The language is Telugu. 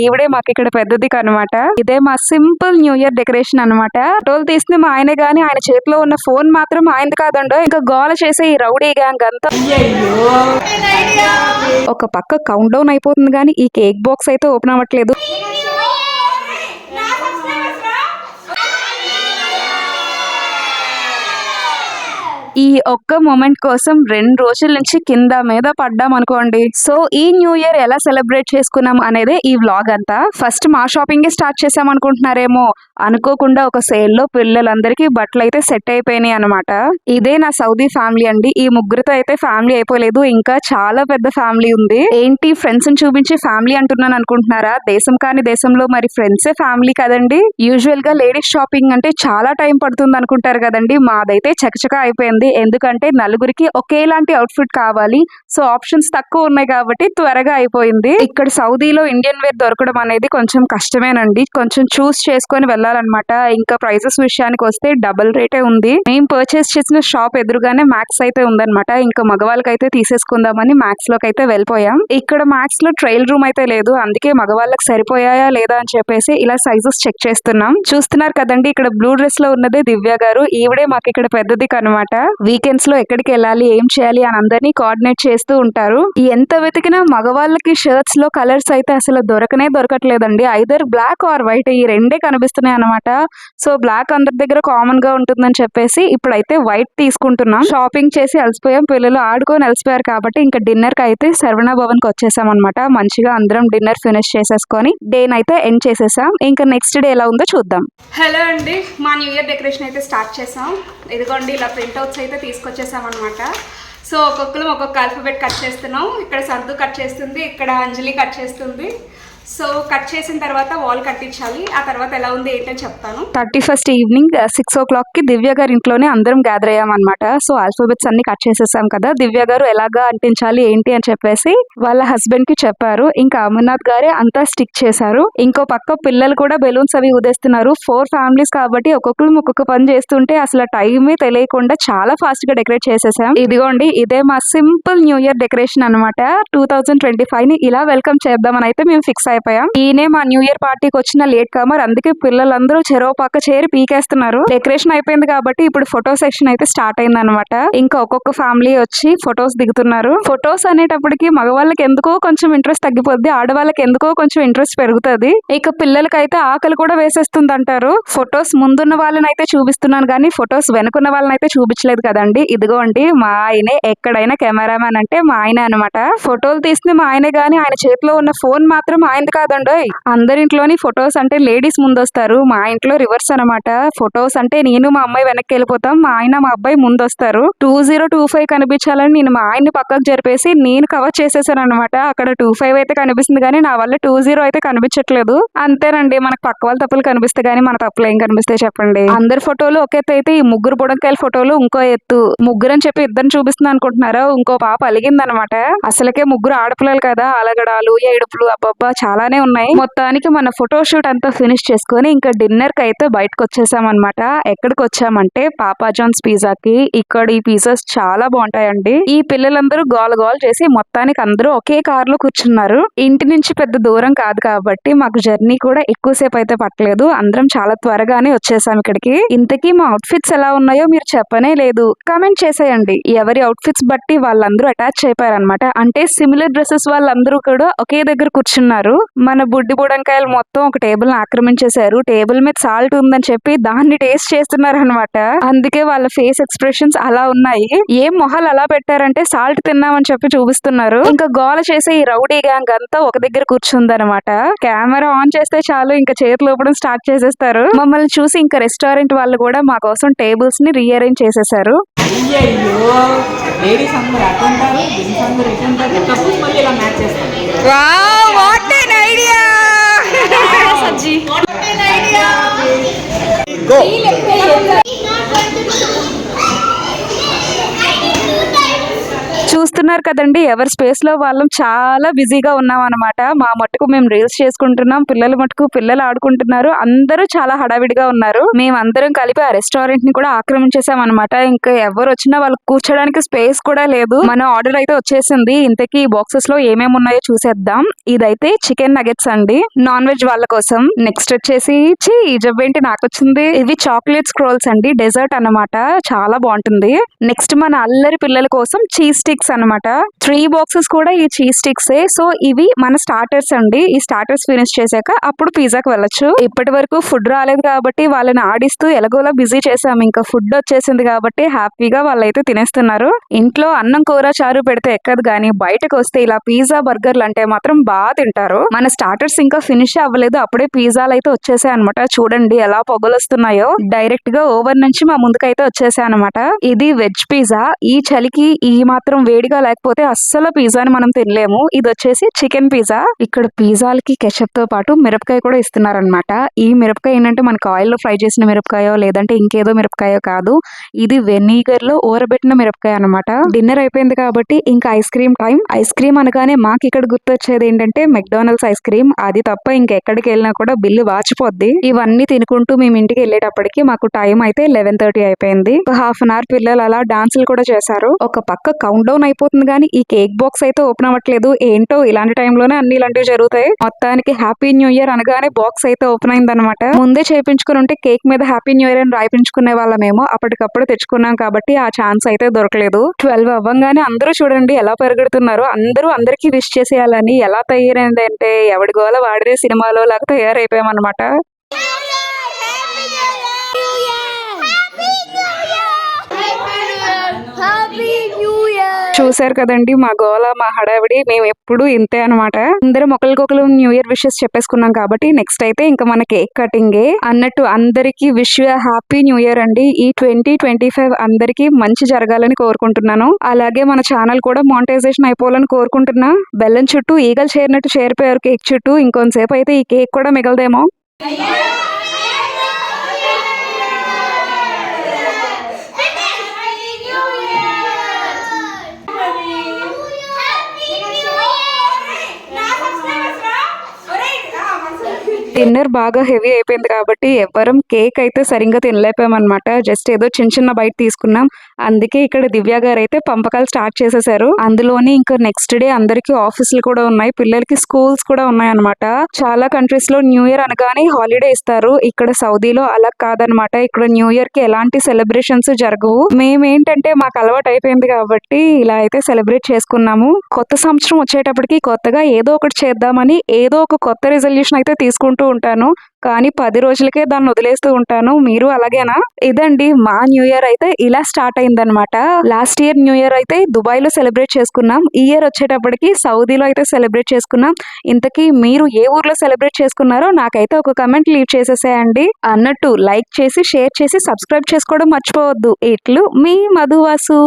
ఈవిడే మాకు ఇక్కడ పెద్దది అనమాట ఇదే మా సింపుల్ న్యూ ఇయర్ డెకరేషన్ అనమాట. ఫోటోలు తీసింది మా ఆయన గాని ఆయన చేతిలో ఉన్న ఫోన్ మాత్రం ఆయనది కాదండో ఇంకా గోల చేసే ఈ రౌడీ గ్యాంగ్ అంతా. ఒక పక్క కౌంట్ డౌన్ అయిపోతుంది కానీ ఈ కేక్ బాక్స్ అయితే ఓపెన్ అవ్వట్లేదు. ఈ ఒక్క మూమెంట్ కోసం రెండు రోజుల నుంచి కింద మీద పడ్డాం అనుకోండి. సో ఈ న్యూ ఇయర్ ఎలా సెలబ్రేట్ చేసుకున్నాం అనేది ఈ వ్లాగ్ అంతా. ఫస్ట్ మా షాపింగ్ స్టార్ట్ చేసాం అనుకుంటున్నారేమో. అనుకోకుండా ఒక సేల్లో పిల్లలందరికీ బట్టలు అయితే సెట్ అయిపోయినాయి అనమాట ఇదే నా సౌదీ ఫ్యామిలీ అండి. ఈ ముగ్గురితో అయితే ఫ్యామిలీ అయిపోలేదు. ఇంకా చాలా పెద్ద ఫ్యామిలీ ఉంది. ఏంటి ఫ్రెండ్స్ని చూపించి ఫ్యామిలీ అంటున్నాను అనుకుంటున్నారా? దేశం కాని దేశంలో మరి ఫ్రెండ్సే ఫ్యామిలీ కదండి. యూజువల్గా లేడీస్ షాపింగ్ అంటే చాలా టైం పడుతుంది అనుకుంటారు కదండి. మాదైతే చకచక అయిపోయింది. ఎందుకంటే నలుగురికి ఒకేలాంటి అవుట్ఫిట్ కావాలి. సో ఆప్షన్స్ తక్కువ ఉన్నాయి కాబట్టి త్వరగా అయిపోయింది. ఇక్కడ సౌదీలో ఇండియన్ వేర్ దొరకడం అనేది కొంచెం కష్టమేనండి. కొంచెం చూస్ చేసుకొని వెళ్ళాలన్నమాట. ఇంకా ప్రైసెస్ విషయానికి వస్తే డబుల్ రేటే ఉంది. మేము పర్చేస్ చేసిన షాప్ ఎదురుగానే మ్యాక్స్ అయితే ఉందన్నమాట. ఇంకా మగవాళ్ళకైతే తీసేసుకుందామని మ్యాక్స్లోకి అయితే వెళ్ళిపోయాం. ఇక్కడ మ్యాక్స్లో ట్రైల్ రూమ్ అయితే లేదు. అందుకే మగవాళ్ళకి సరిపోయాయా లేదా అని చెప్పేసి ఇలా సైజెస్ చెక్ చేస్తున్నాం. చూస్తున్నారు కదండి ఇక్కడ బ్లూ డ్రెస్లో ఉన్నదే దివ్య గారు. ఈవిడే మాకు ఇక్కడ పెద్దది కనమాట. వీకెండ్స్లో ఎక్కడికి వెళ్ళాలి ఏం చేయాలి అని అందరినీ కోఆర్డినేట్ చేస్తూ ఉంటారు. ఎంత వెతికినా మగవాళ్ళకి షర్ట్స్లో కలర్స్ అయితే అసలు దొరకనే దొరకట్లేదండి. ఐదర్ బ్లాక్ ఆర్ వైట్ ఈ రెండే కనిపిస్తున్నాయి అనమాట సో బ్లాక్ అందరి దగ్గర కామన్గా ఉంటుందని చెప్పేసి ఇప్పుడైతే వైట్ తీసుకుంటున్నాం. షాపింగ్ చేసి అలసిపోయాం. పిల్లలు ఆడుకొని అలసిపోయారు కాబట్టి ఇంకా డిన్నర్కి అయితే శరవణ భవన్కి వచ్చేసాం అనమాట మంచిగా అందరం డిన్నర్ ఫినిష్ చేసేసుకొని డే అయితే ఎండ్ చేసేసాం. ఇంకా నెక్స్ట్ డే ఎలా ఉందో చూద్దాం. హలో అండి. మా న్యూ ఇయర్ డెకరేషన్ అయితే స్టార్ట్ చేసాం. ఇదిగోండి ఇలా ప్రింట్అవుట్స్ అయితే తీసుకొచ్చేసామన్నమాట. సో ఒక్కొక్కరు ఒక్కొక్క ఆల్ఫాబెట్ కట్ చేస్తున్నాం. ఇక్కడ సర్దు కట్ చేస్తుంది ఇక్కడ అంజలి కట్ చేస్తుంది. సో కట్ చేసిన తర్వాత వాల్ కట్టించాలి. ఆ తర్వాత ఎలా ఉంది ఏంటని చెప్తాను. థర్టీ ఫస్ట్ ఈవినింగ్ సిక్స్ ఓ క్లాక్కి దివ్య గారి ఇంట్లోనే అందరం గ్యాదర్ అయ్యాం అనమాట సో ఆల్ఫాబెట్స్ అన్ని కట్ చేసేసాం కదా. దివ్య గారు ఎలాగా అంటించాలి ఏంటి అని చెప్పేసి వాళ్ళ హస్బెండ్కి చెప్పారు. ఇంకా అమర్నాథ్ గారే అంతా స్టిక్ చేశారు. ఇంకో పక్క పిల్లలు కూడా బెలూన్స్ అవి ఉదేస్తున్నారు ఫోర్ ఫ్యామిలీస్ కాబట్టి ఒక్కొక్కరు ఒక్కొక్క పని చేస్తుంటే అసలు టైమే తెలియకుండా చాలా ఫాస్ట్గా డెకరేట్ చేసేసాం. ఇదిగోండి ఇదే మా సింపుల్ న్యూ ఇయర్ డెకరేషన్ అనమాట టూ థౌజండ్ ట్వంటీ ఫైవ్ని ఇలా వెల్కమ్ చేద్దామని అయితే మేము ఫిక్స్ అయిపోయాం. ఈయనే మా న్యూ ఇయర్ పార్టీకి వచ్చిన లేట్ కమర్ అందుకే పిల్లలందరూ చెరో పక్క చేరి పీకేస్తున్నారు. డెకరేషన్ అయిపోయింది కాబట్టి ఇప్పుడు ఫోటో సెక్షన్ అయితే స్టార్ట్ అయింది అనమాట ఇంకా ఒక్కొక్క ఫ్యామిలీ వచ్చి ఫొటోస్ దిగుతున్నారు. ఫొటోస్ అనేటప్పటికి మగవాళ్ళకి ఎందుకో కొంచెం ఇంట్రెస్ట్ తగ్గిపోద్ది ఆడవాళ్ళకి ఎందుకో కొంచెం ఇంట్రెస్ట్ పెరుగుతుంది. ఇక పిల్లలకైతే ఆకలి కూడా వేసేస్తుంది అంటారు ఫొటోస్ ముందున్న వాళ్ళని అయితే చూపిస్తున్నాను కానీ ఫొటోస్ వెనుకున్న వాళ్ళని అయితే చూపించలేదు కదండి. ఇదిగోండి మా ఆయనే ఎక్కడైనా కెమెరామ్యాన్ అంటే మా ఆయన అనమాట ఫోటోలు తీసింది మా ఆయనే గానీ ఆయన చేతిలో ఉన్న ఫోన్ మాత్రం ఆయన కాదండి అందరింట్లోని ఫొటోస్ అంటే లేడీస్ ముందొస్తారు. మా ఇంట్లో రివర్స్ అనమాట. ఫొటోస్ అంటే నేను మా అమ్మాయి వెనక్కి వెళ్ళిపోతాం. మా ఆయన మా అబ్బాయి ముందు వస్తారు టూ జీరో టూ ఫైవ్ కనిపించాలని నేను మా ఆయన్ని పక్కకు జరిపేసి నేను కవర్ చేసేసాను అనమాట అక్కడ టూ ఫైవ్ అయితే కనిపిస్తుంది కానీ నా వల్ల టూ జీరో అయితే కనిపించట్లేదు. అంతేనండి మనకు పక్క వాళ్ళ తప్పులు కనిపిస్తే కానీ మన తప్పులు ఏం కనిపిస్తాయి చెప్పండి. అందరి ఫోటోలు ఒక ఎత్తు అయితే ఈ ముగ్గురు బుడంకాయల ఫోటోలు ఇంకో ఎత్తు. ముగ్గురు అని చెప్పి ఇద్దరిని చూపిస్తుంది అనుకుంటున్నారా? ఇంకో పాప అలిగిందనమాట అసలుకే ముగ్గురు ఆడపిల్లలు కదా అలగడాలు ఏడుపులు అబ్బబ్బా చాలానే ఉన్నాయి. మొత్తానికి మన ఫోటో షూట్ అంతా ఫినిష్ చేసుకొని ఇంకా డిన్నర్కి అయితే బయటకు వచ్చేసాం ఎక్కడికి వచ్చామంటే పాపా జాన్స్ పిజ్జా కి ఇక్కడ ఈ పిజ్జాస్ చాలా బాగుంటాయండి. ఈ పిల్లలందరూ గోల గోల్ చేసి మొత్తానికి అందరూ ఒకే కార్లో కూర్చున్నారు. ఇంటి నుంచి పెద్ద దూరం కాదు కాబట్టి మాకు జర్నీ కూడా ఎక్కువసేపు అయితే పట్టలేదు. అందరం చాలా త్వరగానే వచ్చేసాం ఇక్కడికి. ఇంతకీ మా అవుట్ఫిట్స్ ఎలా ఉన్నాయో మీరు చెప్పనే లేదు. కామెంట్ చేసేయండి. ఎవరి అవుట్ఫిట్స్ బట్టి వాళ్ళందరూ అటాచ్ అయిపోయారనమాట అంటే సిమిలర్ డ్రెస్సెస్ వాళ్ళందరూ కూడా ఒకే దగ్గర కూర్చున్నారు. మన బుడ్డి బుడంకాయలు మొత్తం ఒక టేబుల్ని ఆక్రమించేశారు. టేబుల్ మీద సాల్ట్ ఉందని చెప్పి దాన్ని టేస్ట్ చేస్తున్నారు అనమాట అందుకే వాళ్ళ ఫేస్ ఎక్స్ప్రెషన్స్ అలా ఉన్నాయి. ఏం మొహాలు అలా పెట్టారంటే సాల్ట్ తిన్నామని చెప్పి చూపిస్తున్నారు. ఇంకా గోల చేసే ఈ రౌడీ గ్యాంగ్ అంతా ఒక దగ్గర కూర్చుందనమాట కెమెరా ఆన్ చేస్తే చాలు ఇంకా చేతులు ఊపడం స్టార్ట్ చేసేస్తారు. మమ్మల్ని చూసి ఇంకా రెస్టారెంట్ వాళ్ళు కూడా మా కోసం టేబుల్స్ని రీఅరేంజ్ చేసేసారు అయ్యయ్యో! లేడీస్ అందరూ అటు ఉంటారు జెంట్స్ అందరూ ఇటు ఉంటారు కపుల్స్ మళ్ళీ ఇలా మ్యాచ్ చేస్తారు. आइडिया सब्ज़ी गो చూస్తున్నారు కదండి ఎవరి స్పేస్లో వాళ్ళం చాలా బిజీగా ఉన్నాం అనమాట మా మట్టుకు మేము రీల్స్ చేసుకుంటున్నాం పిల్లల మట్టుకు పిల్లలు ఆడుకుంటున్నారు అందరూ చాలా హడావిడిగా ఉన్నారు. మేము అందరం కలిపి ఆ రెస్టారెంట్ని కూడా ఆక్రమించేసాం అనమాట ఇంకా ఎవరు వచ్చినా వాళ్ళు కూర్చోడానికి స్పేస్ కూడా లేదు. మన ఆర్డర్ అయితే వచ్చేసింది. ఇంతకీ బాక్సెస్లో ఏమేమి ఉన్నాయో చూసేద్దాం. ఇదైతే చికెన్ నగెట్స్ అండి. నాన్ వెజ్ వాళ్ళ కోసం. నెక్స్ట్ వచ్చేసి ఛీ, ఈ జబ్బు ఏంటి? నాకు వచ్చింది. ఇవి చాక్లెట్ స్క్రోల్స్ అండి. డెజర్ట్ అన్నమాట. చాలా బాగుంటుంది. నెక్స్ట్ మన అల్లరి పిల్లల కోసం చీజ్ స్టిక్స్ అనమాట త్రీ బాక్సెస్ కూడా ఈ చీజ్ స్టిక్స్ సో ఇవి మన స్టార్టర్స్ అండి. ఈ స్టార్టర్స్ ఫినిష్ చేశాక అప్పుడు పిజ్జాకి వెళ్ళొచ్చు. ఇప్పటి వరకు ఫుడ్ రాలేదు కాబట్టి వాళ్ళని ఆడిస్తూ ఎలాగోలా బిజీ చేసాం ఇంకా ఫుడ్ వచ్చేసింది కాబట్టి హ్యాపీగా వాళ్ళైతే తినేస్తున్నారు. ఇంట్లో అన్నం కూర చారు పెడితే ఎక్కదు కానీ బయటకు వస్తే ఇలా పిజ్జా బర్గర్లు అంటే మాత్రం బాగా తింటారు. మన స్టార్టర్స్ ఇంకా ఫినిష్ అవ్వలేదు. అప్పుడే పిజ్జాలు అయితే వచ్చేసాయి అనమాట చూడండి ఎలా పొగలు వస్తున్నాయో డైరెక్ట్గా ఓవెన్ నుంచి మా ముందుకైతే వచ్చేసాయి అనమాట ఇది వెజ్ పిజ్జా ఈ చలికి ఈ మాత్రం వేడిగా లేకపోతే అస్సలు పిజ్జాని మనం తినలేము. ఇది వచ్చేసి చికెన్ పిజ్జా. ఇక్కడ పిజ్జాలకి కెచప్తో పాటు మిరపకాయ కూడా ఇస్తున్నారనమాట ఈ మిరపకాయ ఏంటంటే మనకి ఆయిల్లో ఫ్రై చేసిన మిరపకాయో లేదంటే ఇంకేదో మిరపకాయో కాదు. ఇది వెనిగర్లో ఊరబెట్టిన మిరపకాయ అనమాట డిన్నర్ అయిపోయింది కాబట్టి ఇంకా ice cream time. Ice cream అనగానే మాకు ఇక్కడ గుర్తొచ్చేది ఏంటంటే మెక్డానల్డ్స్ ఐస్ క్రీమ్. అది తప్ప ఇంకెక్కడికి వెళ్ళినా కూడా బిల్లు వాచిపోద్ది. ఇవన్నీ తినుకుంటూ మేము ఇంటికి వెళ్ళేటప్పటికి మాకు టైం అయితే లెవెన్ థర్టీ అయిపోయింది. ఒక హాఫ్ అన్ అవర్ పిల్లలు అలా డాన్సులు కూడా చేశారు. ఒక పక్క కౌంట్ డౌన్ అయిపోతుంది కానీ ఈ కేక్ బాక్స్ అయితే ఓపెన్ అవ్వట్లేదు. ఏంటో ఇలాంటి టైంలోనే అన్ని ఇలాంటివి జరుగుతాయి. మొత్తానికి హ్యాపీ న్యూ ఇయర్ అనగానే బాక్స్ అయితే ఓపెన్ అయింది అనమాట ముందే చేయించుకుని ఉంటే కేక్ మీద హ్యాపీ న్యూ ఇయర్ అని రాయించుకునే వాళ్ళమేమో అప్పటికప్పుడు తెచ్చుకున్నాం కాబట్టి ఆ ఛాన్స్ అయితే దొరకలేదు. ట్వెల్వ్ అవ్వంగానే అందరూ చూడండి ఎలా పరిగెడుతున్నారు. అందరూ అందరికీ విష్ చేసేయాలని ఎలా తయారైంది అంటే ఎవడి గోల వాడిన సినిమాలో లాగా తయారైపోయామన్నమాట. చూసారు కదండి మా గోల మా హడావిడి మేము ఎప్పుడు ఇంతే అనమాట అందరం ఒకరికొకరు న్యూ ఇయర్ విషెస్ చెప్పేసుకున్నాం కాబట్టి నెక్స్ట్ అయితే ఇంకా మన కేక్ కటింగే అన్నట్టు అందరికి విష్ హ్యాపీ న్యూ ఇయర్ అండి. ఈ ట్వంటీ ట్వంటీ ఫైవ్ అందరికి మంచి జరగాలని కోరుకుంటున్నాను. అలాగే మన ఛానల్ కూడా మానిటైజేషన్ అయిపోవాలని కోరుకుంటున్నా. బెల్లం చుట్టూ ఈగలు చేరినట్టు చేరిపోయారు కేక్ చుట్టూ. ఇంకొంతసేపు అయితే ఈ కేక్ కూడా మిగలదేమో. డిన్నర్ బాగా హెవీ అయిపోయింది కాబట్టి ఎవ్వరం కేక్ అయితే సరిగ్గా తినలేపామన్నమాట జస్ట్ ఏదో చిన్న చిన్న బయట తీసుకున్నాం. అందుకే ఇక్కడ దివ్య గారు అయితే పంపకాలు స్టార్ట్ చేసేసారు. అందులోని ఇంకా నెక్స్ట్ డే అందరికి ఆఫీసులు కూడా ఉన్నాయి. పిల్లలకి స్కూల్స్ కూడా ఉన్నాయి అనమాట చాలా కంట్రీస్లో న్యూ ఇయర్ అనగానే హాలిడే ఇస్తారు. ఇక్కడ సౌదీలో అలా కాదనమాట ఇక్కడ న్యూ ఇయర్కి ఎలాంటి సెలబ్రేషన్స్ జరగవు. మేమేంటంటే మాకు అలవాటు అయిపోయింది కాబట్టి ఇలా అయితే సెలబ్రేట్ చేసుకున్నాము. కొత్త సంవత్సరం వచ్చేటప్పటికి కొత్తగా ఏదో ఒకటి చేద్దామని ఏదో ఒక కొత్త రిజల్యూషన్ అయితే తీసుకుంటూ ఉంటాను. కానీ పది రోజులకే దాన్ని వదిలేస్తూ ఉంటాను. మీరు అలాగేనా? ఇదండి మా న్యూ ఇయర్ అయితే ఇలా స్టార్ట్ అయిందనమాట లాస్ట్ ఇయర్ న్యూ ఇయర్ అయితే దుబాయ్లో సెలబ్రేట్ చేసుకున్నాం. ఈ ఇయర్ వచ్చేటప్పటికి సౌదీలో అయితే సెలబ్రేట్ చేసుకున్నాం. ఇంతకీ మీరు ఏ ఊర్లో సెలబ్రేట్ చేసుకున్నారో నాకైతే ఒక కమెంట్ లీవ్ చేసేసేయండి. అన్నట్టు లైక్ చేసి షేర్ చేసి సబ్స్క్రైబ్ చేసుకోవడం మర్చిపోవద్దు. ఇట్లు మీ మధువాసు.